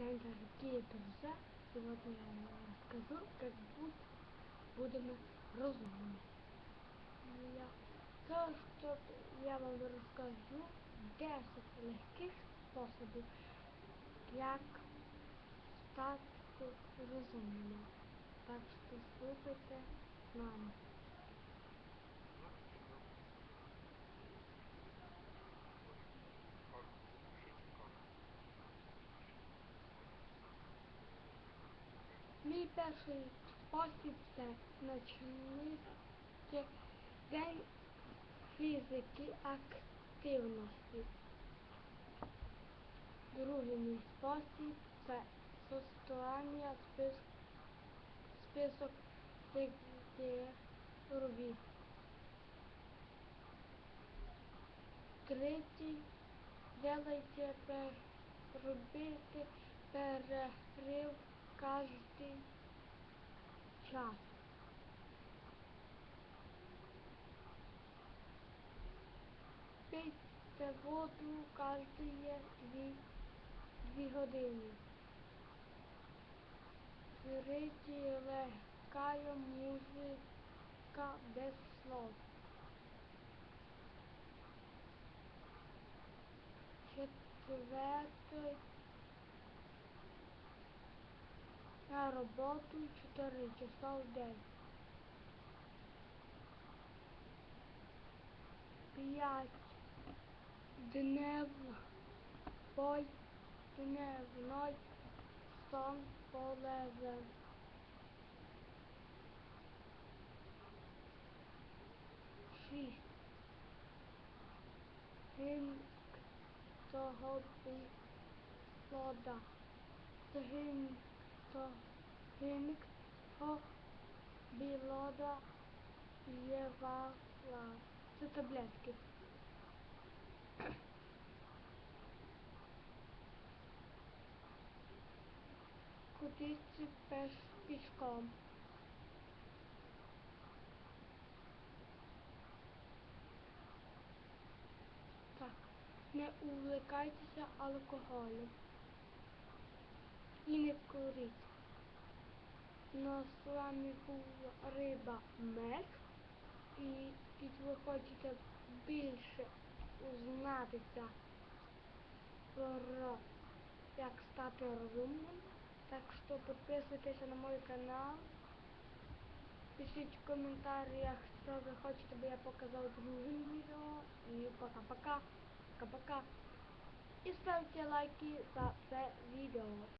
день, дорогие друзья. Сегодня я вам расскажу, как будем разумными. Я, то, що я вам розкажу 10 легких способів, як стати розумними. Так слухайте з нами. Перший спосіб це почнити день фізики активності. Другий спосіб це состояння спис... список тих робіт. Третій делайте робити перерив кожний час. Пийте воду кожні дві, дві години. Третій легкая музика без слов. Четвертий на роботу 4 часа в день. П'ять днів бой дневной сон полезен. Шість. Гінк того плода. Гінк гінк то білода євала. Це таблетки. Кудись пеш пішком. Так, не увлекайтеся алкоголем і не куріть. З вами була риба Мек. І якщо ви хочете більше узнатися про як стати розумним, так що підписуйтесь на мой канал. Пишіть в коментарях, що ви хочете, бо я показав другим відео. І пока-пока. Пока-пока. І ставте лайки за це відео.